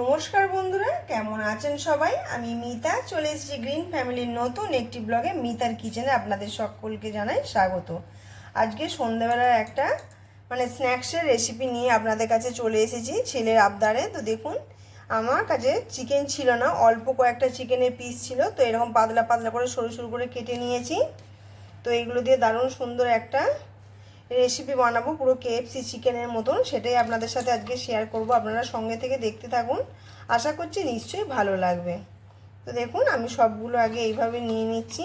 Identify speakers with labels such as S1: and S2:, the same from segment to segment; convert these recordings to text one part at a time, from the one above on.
S1: নমস্কার বন্ধুরা, কেমন আছেন সবাই? আমি মিতা, চলে এসেছি গ্রিন ফ্যামিলির নতুন একটি ব্লগে, মিতার কিচেনে আপনাদের সকলকে জানাই স্বাগত। আজকে সন্ধ্যাবেলার একটা মানে স্ন্যাক্সের রেসিপি নিয়ে আপনাদের কাছে চলে এসেছি, ছেলের আবদারে। তো দেখুন, আমার কাছে চিকেন ছিল না, অল্প কয়েকটা চিকেনের পিস ছিল, তো এরকম পাতলা পাতলা করে সরু সরু করে কেটে নিয়েছি। তো এগুলো দিয়ে দারুণ সুন্দর একটা রেসিপি বানাবো, পুরো কেএফসি চিকেনের মতন। সেটাই আপনাদের সাথে আজকে শেয়ার করব। আপনারা সঙ্গে থেকে দেখতে থাকুন। আশা করছি নিশ্চয়ই ভালো লাগবে। তো দেখুন, আমি সবগুলো আগে এইভাবে নিয়ে নিচ্ছি।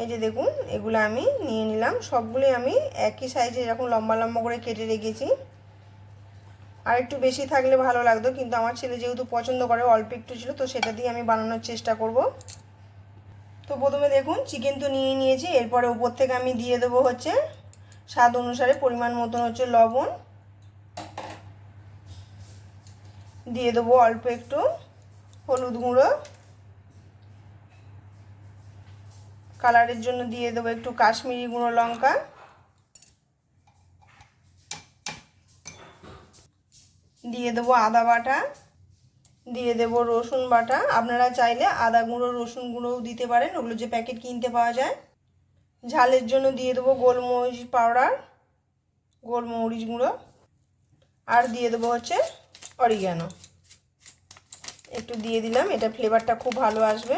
S1: এই যে দেখুন, এগুলো আমি নিয়ে নিলাম। সবগুলোই আমি একই সাইজে এরকম লম্বা লম্বা করে কেটে রেখেছি। আর একটু বেশি থাকলে ভালো লাগতো, কিন্তু আমার ছেলে যেহেতু পছন্দ করে, অল্প একটু ছিল, তো সেটা দিয়ে আমি বানানোর চেষ্টা করব। তো প্রথমে দেখুন চিকেন তো নিয়ে নিয়েছি, এরপরে ওপর থেকে আমি দিয়ে দেবো হচ্ছে স্বাদ অনুসারে পরিমাণ মতন হচ্ছে লবণ। দিয়ে দেবো অল্প একটু হলুদ গুঁড়ো। কালারের জন্য দিয়ে দেবো একটু কাশ্মীরি গুঁড়ো লঙ্কা। দিয়ে দেবো আদা বাটা। দিয়ে দেব রসুন বাটা। আপনারা চাইলে আদা গুঁড়ো, রসুন গুঁড়োও দিতে পারেন। ওগুলো যে প্যাকেট কিনতে পাওয়া যায়। ঝালের জন্য দিয়ে দেবো গোলমরিচ পাউডার, গোলমরিচ গুঁড়ো। আর দিয়ে দেবো হচ্ছে অরিগানো একটু দিয়ে দিলাম, এটা ফ্লেভারটা খুব ভালো আসবে।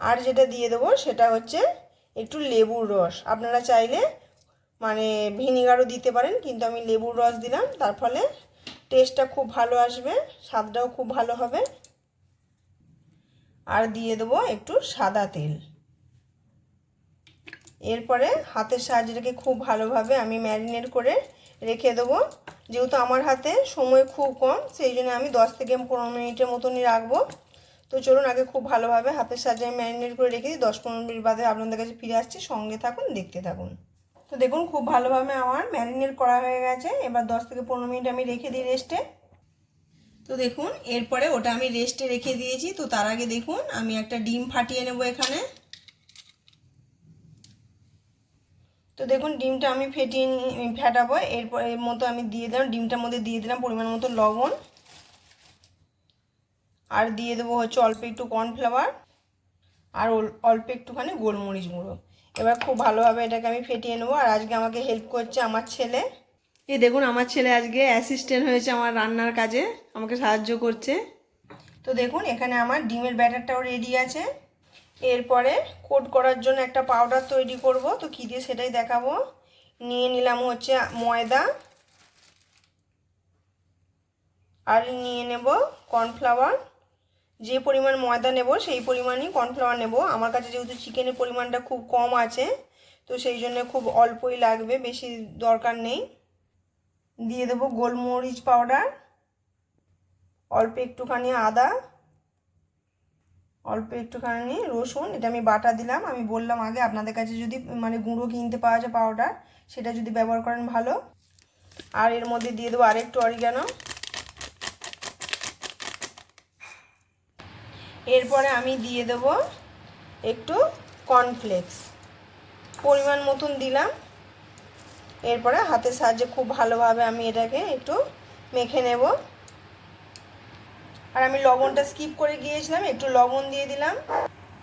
S1: আর যেটা দিয়ে দেবো সেটা হচ্ছে একটু লেবুর রস। আপনারা চাইলে মানে ভিনিগারও দিতে পারেন, কিন্তু আমি লেবুর রস দিলাম, তার ফলে টেস্টটা খুব ভালো আসবে, স্বাদটাও খুব ভালো হবে। আর দিয়ে দেবো একটু সাদা তেল। এরপরে হাতের সাহায্যটাকে খুব ভালোভাবে আমি ম্যারিনেট করে রেখে দেবো। যেহেতু আমার হাতে সময় খুব কম, সেই জন্য আমি দশ থেকে পনেরো মিনিটের মতনই রাখব। তো চলুন আগে খুব ভালোভাবে হাতের সাহায্যে আমি ম্যারিনেট করে রেখে দিই। দশ পনেরো মিনিট বাদে আপনাদের কাছে ফিরে আসছি। সঙ্গে থাকুন, দেখতে থাকুন। তো দেখুন, খুব ভালোভাবে আমার ম্যারিনেট করা হয়ে গেছে। এবার দশ থেকে পনেরো মিনিট আমি রেখে দিই রেস্টে। তো দেখুন, এরপরে ওটা আমি রেস্টে রেখে দিয়েছি। তো তার আগে দেখুন, আমি একটা ডিম ফাটিয়ে নেব এখানে। তো দেখুন, ডিমটা আমি ফেটিয়ে ফেটাবো। এরপর এর মতো আমি দিয়ে দিলাম, ডিমটার মধ্যে দিয়ে দিলাম পরিমাণ মতো লবণ। আর দিয়ে দেবো হচ্ছে অল্প একটু কর্নফ্লাওয়ার আর অল্প একটুখানি গোলমরিচ গুঁড়ো। এবার খুব ভালোভাবে এটাকে আমি ফেটিয়ে নেব। আর আজকে আমাকে হেল্প করছে আমার ছেলে। এই দেখুন আমার ছেলে আজকে অ্যাসিস্ট্যান্ট হয়েছে আমার রান্নার কাজে আমাকে সাহায্য করছে। তো দেখুন এখানে আমার ডিমের ব্যাটারটাও রেডি আছে। এরপরে কোট করার জন্য একটা পাউডার তৈরি করব। তো কী দিয়ে সেটাই দেখাবো। নিয়ে নিলাম হচ্ছে ময়দা। আর নিয়ে নেব কর্নফ্লাওয়ার যে পরিমাণ ময়দা নেব, সেই পরিমাণই কর্নফ্লাওয়ার নেব। আমার কাছে যেহেতু চিকেনের পরিমাণটা খুব কম আছে, তো সেই জন্য খুব অল্পই লাগবে, বেশি দরকার নেই। দিয়ে দেব গোলমরিচ পাউডার অল্প একটুখানি আদা, অল্প একটুখানি রসুন, এটা আমি বাটা দিলাম। আমি বললাম আগে আপনাদের কাছে যদি মানে গুঁড়ো কিনতে পাওয়া যায় পাউডার সেটা যদি ব্যবহার করেন ভালো। আর এর মধ্যে দিয়ে দেবো আরেকটু অরিগানো এরপরে আমি দিয়ে দেব একটু কর্নফ্লেক্স পরিমাণ মতন দিলাম। এরপরে হাতের সাহায্যে খুব ভালোভাবে আমি এটাকে একটু মেখে নেব। আর আমি লবণটা স্কিপ করে গিয়েছিলাম, একটু লবণ দিয়ে দিলাম।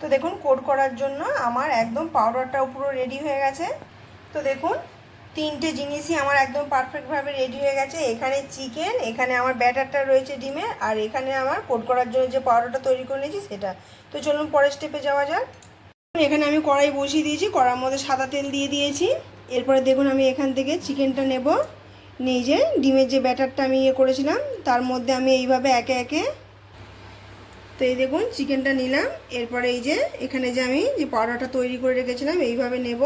S1: তো দেখুন কোট করার জন্য আমার একদম পাউডারটাও পুরো রেডি হয়ে গেছে। তো দেখুন তিনটে জিনিসই আমার একদম পারফেক্টভাবে রেডি হয়ে গেছে। এখানে চিকেন এখানে আমার ব্যাটারটা রয়েছে ডিমের, আর এখানে আমার কোট করার জন্য যে পাউডারটা তৈরি করে নিয়েছি সেটা। তো চলুন পরের স্টেপে যাওয়া যাক। এখানে আমি কড়াই বসিয়ে দিয়েছি, কড়ার মধ্যে সাদা তেল দিয়ে দিয়েছি। এরপরে দেখুন, আমি এখান থেকে চিকেনটা নেব। নিয়ে যে ডিমের যে ব্যাটারটা আমি ইয়ে করেছিলাম, তার মধ্যে আমি এইভাবে একে একে তো এই দেখুন চিকেনটা নিলাম। এরপরে এই যে এখানে যে আমি যে পাউডারটা তৈরি করে রেখেছিলাম, এইভাবে নেব।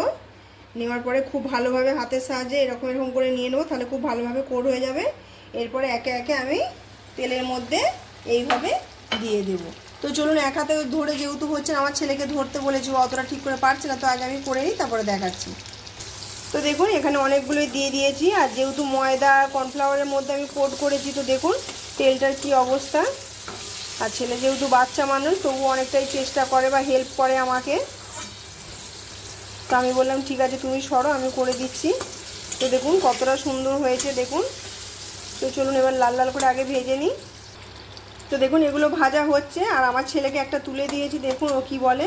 S1: নেওয়ার পরে খুব ভালোভাবে হাতের সাহায্যে এরকম এরকম করে নিয়ে নেব, তাহলে খুব ভালোভাবে কোড হয়ে যাবে। এরপরে একে একে আমি তেলের মধ্যে এইভাবে দিয়ে দেব। তো চলুন এক হাতে ধরে যেহেতু হচ্ছে আমার ছেলেকে ধরতে বলেছি অতটা ঠিক করে পারছে না, তো আগে আমি করে নিই, তারপরে দেখাচ্ছি। তো দেখুন, এখানে অনেকগুলোই দিয়ে দিয়েছি, আর যেহেতু ময়দা, কর্নফ্লাওয়ারের মধ্যে আমি কোট করেছি, তো দেখুন তেলটার কি অবস্থা। আর ছেলে যেহেতু বাচ্চা মানুষ তবু অনেকটাই চেষ্টা করে বা হেল্প করে আমাকে। তো আমি বললাম ঠিক আছে তুমি সরো আমি করে দিচ্ছি। তো দেখুন কতটা সুন্দর হয়েছে দেখুন। তো চলুন এবার লাল লাল করে আগে ভেজে নিই। তো দেখুন এগুলো ভাজা হচ্ছে আর আমার ছেলেকে একটা তুলে দিয়েছি দেখুন ও কি বলে।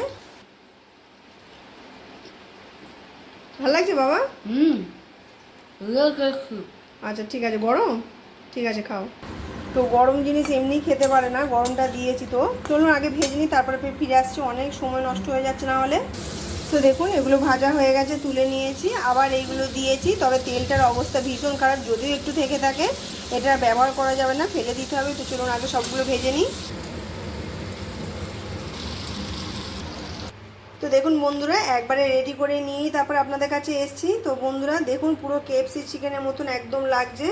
S1: ভালো লাগছে বাবা?
S2: হুম
S1: আচ্ছা ঠিক আছে গরম? ঠিক আছে খাও। তো গরম জিনিস এমনি খেতে পারে না গরমটা দিয়েছি তো। চলুন আগে ভেজে নিই তারপরে ফিরে আসছি অনেক সময় নষ্ট হয়ে যাচ্ছে না হলে। তো দেখুন, এগুলো ভাজা হয়ে গেছে, তুলে নিয়েছি। আবার এইগুলো দিয়েছি, তবে তেলটার অবস্থা ভীষণ খারাপ, যদিও একটু থেকে থাকে। এটা ব্যবহার করা যাবে না, ফেলে দিতে হবে। তো চলুন, আগে সবগুলো ভেজে নিই। তো দেখুন বন্ধুরা, একবারে রেডি করে নিয়েই তারপর আপনাদের কাছে এসেছি। তো বন্ধুরা, দেখুন পুরো কেএফসি চিকেনের মতন একদম লাগছে।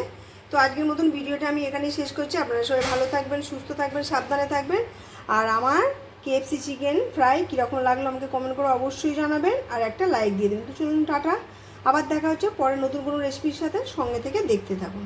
S1: তো আজকের মতন ভিডিওটা আমি এখানেই শেষ করছি। আপনারা সবাই ভালো থাকবেন, সুস্থ থাকবেন, সাবধানে থাকবেন। আর আমার কেএফসি চিকেন ফ্রাই কীরকম লাগল আমাকে কমেন্ট করে অবশ্যই জানাবেন, আর একটা লাইক দিয়ে দিন। তো চলুন টাটা। আবার দেখা হচ্ছে পরে নতুন কোনো রেসিপির সাথে সঙ্গে থেকে দেখতে থাকুন।